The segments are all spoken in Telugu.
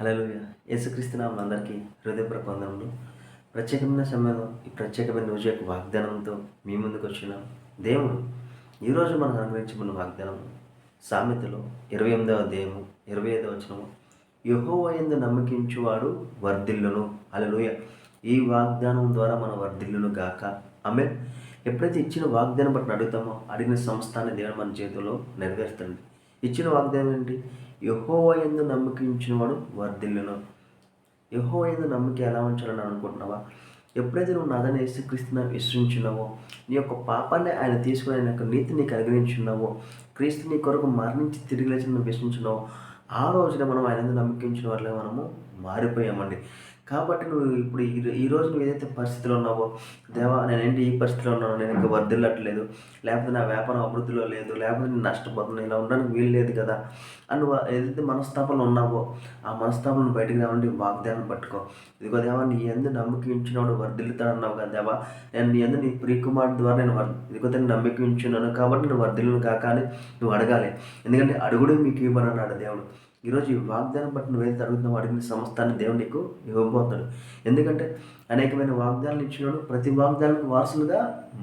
హలో యేసుక్రీస్తునామం అందరికీ హృదయపూర్వక వందనములు. ప్రత్యేకమైన సమయంలో ఈ ప్రత్యేకమైన రోజు యొక్క వాగ్దానంతో మీ ముందుకు వచ్చినాం. దేవుడు ఈరోజు మనం అనుగ్రహించబడిన వాగ్దానం సామెతలో ఇరవై ఎనిమిదవ అధ్యాయము ఇరవై ఐదవ వచనము. యహోవయందు నమ్మకించువాడు వర్ధిల్లును. అలలుయ ఈ వాగ్దానం ద్వారా మనం వర్ధిల్లును గాక. ఆమె ఎప్పుడైతే ఇచ్చిన వాగ్దానం బట్టి అడుగుతామో అడిగిన సంస్థాన్ని దేవుడు మన చేతిలో నెరవేరుస్తుంది ఇచ్చిన వాగ్దానం ఏంటి? యహోవ ఎందు నమ్మకించినవాడు వర్ధిల్లును. యహోవ ఎందు నమ్మకం ఎలా ఉంచాలని అనుకుంటున్నావా? ఎప్పుడైతే నువ్వు నాదని యేసుక్రీస్తున విశ్వసించున్నావో నీ యొక్క పాపాన్ని ఆయన తీసుకుని ఆయన యొక్క నీతిని కలిగించున్నావో క్రీస్తు నీ కొరకు మరణించి తిరిగి లేచిన నువ్వు విశ్వసించున్నావో ఆ రోజున మనం ఆయన నమ్మకించిన వాళ్ళే మనము మారిపోయామండి. కాబట్టి నువ్వు ఇప్పుడు ఈ ఈ రోజు నువ్వు ఏదైతే పరిస్థితిలో ఉన్నావో దేవా నేనేంటి ఈ పరిస్థితిలో ఉన్నాను నేను ఇంకా వర్దిల్లట్లేదు లేకపోతే నా వ్యాపారం అభివృద్ధిలో లేదు లేకపోతే నేను నష్టపోతున్నాను ఇలా ఉండడానికి వీలు లేదు కదా అని నువ్వు ఏదైతే మనస్తాపనలు ఉన్నావో ఆ మనస్తాపంలో బయటకు రావండి వాగ్దానం పట్టుకో. ఇదిగో దేవా నీ ఎందు నమ్మకించినవాడు వర్ధిల్లుతాడు అన్నావు కదా దేవా నేను నీ ఎందు నీ ప్రియకుమార్ ద్వారా నేను వర్ ఇదిగో నేను నమ్మకించున్నాను కాబట్టి నువ్వు వర్దిల్లను కాక అని నువ్వు అడగాలి. ఎందుకంటే అడుగుడు మీకు ఇవ్వనన్నాడు దేవుడు. ఈరోజు ఈ వాగ్దానం బట్టి నువ్వు ఏదైతే అడుగుతున్నావు అడిగిన సమస్తాన్ని దేవుడు నీకు ఇవ్వబోతాడు ఎందుకంటే అనేకమైన వాగ్దానాలు ఇచ్చినాడు ప్రతి వాగ్దానానికి వారసులుగా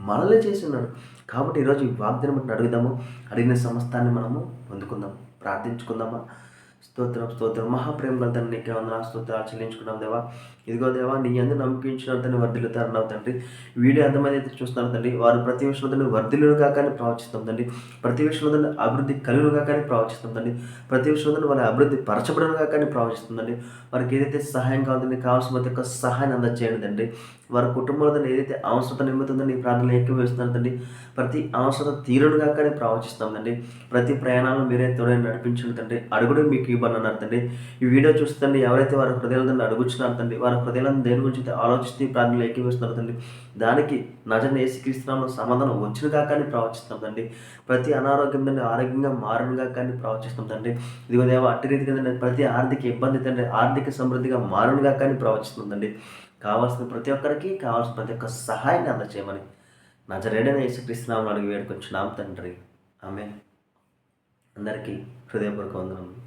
మనల్ని చేసి ఉన్నాడు. కాబట్టి ఈరోజు ఈ వాగ్దానం బట్టి అడుగుదాము అడిగిన సమస్తాన్ని మనము పొందుకుందాం ప్రార్థించుకుందామా? స్తోత్రం స్తోత్రం. మహాప్రేమ తండ్రి నీకే వందన స్తోత్రాలు చెల్లించుకున్నాం దేవా. ఇదిగో దేవా నీ ఎందు నమ్మకించిన తను వర్ధిల్లుతారు నా తండ్రి. వీడియో ఎంతమంది అయితే చూస్తున్నారు తండ్రి వారు ప్రతి విషయంలో తండ్రి కానీ కాకని ప్రవచిస్తాం తండ్రి. ప్రతి విషయంలో తండ్రి అభివృద్ధి కలుగును కానీ ప్రవచిస్తాం తండ్రి. ప్రతి విషయంలో తండ్రి వాళ్ళ అభివృద్ధి పరచబడనుగా కానీ ప్రవచిస్తుందండి వారికి ఏదైతే సహాయం కావాలని కావాల్సిన ప్రతి ఒక్క సహాయాన్ని అందచేయండి తండ్రి. వారి కుటుంబంలో ఏదైతే అవసరత నిమిత్తుందో నీ ప్రార్థనలు ఎక్కువేస్తున్నాను తండ్రి. ప్రతి అవసరత తీరును కానీ ప్రవచిస్తాం తండ్రి. ప్రతి ప్రయాణాలను మీరే తోడే నడిపించండి తండ్రి. అడుగుడు మీకు ఇవ్వనన్నారు తండ్రి ఈ వీడియో చూస్తుంది ఎవరైతే వారి హృదయాలను అడుగుచున్నారు తండ్రి వారి హృదయాలను దేని గురించి ఆలోచిస్తూ ప్రార్థనలు ఎక్కివేస్తున్నారు తండ్రి దానికి నజన ఏసుక్రీస్తున్నాము సమాధానం వచ్చిన కానీ ప్రవచిస్తాం తండ్రి ప్రతి అనారోగ్యం తండ్రి ఆరోగ్యంగా మారనుగా కానీ ప్రవచిస్తాం తండ్రి ఇదిగో దేవ అట్టి రీతిగా తండ్రి ప్రతి ఆర్థిక ఇబ్బంది తండ్రి ఆర్థిక సమృద్ధిగా మారును కానీ ప్రవచిస్తుందండి తండ్రి కావాల్సిన ప్రతి ఒక్కరికి కావాల్సిన ప్రతి ఒక్క సహాయాన్ని అందచేయమని నజరేడైన జరేడైన యేసుక్రీస్తునామని అడిగి వేడుకొచ్చున్నాం తండ్రి. ఆమె అందరికీ హృదయపూర్వక వందనములు.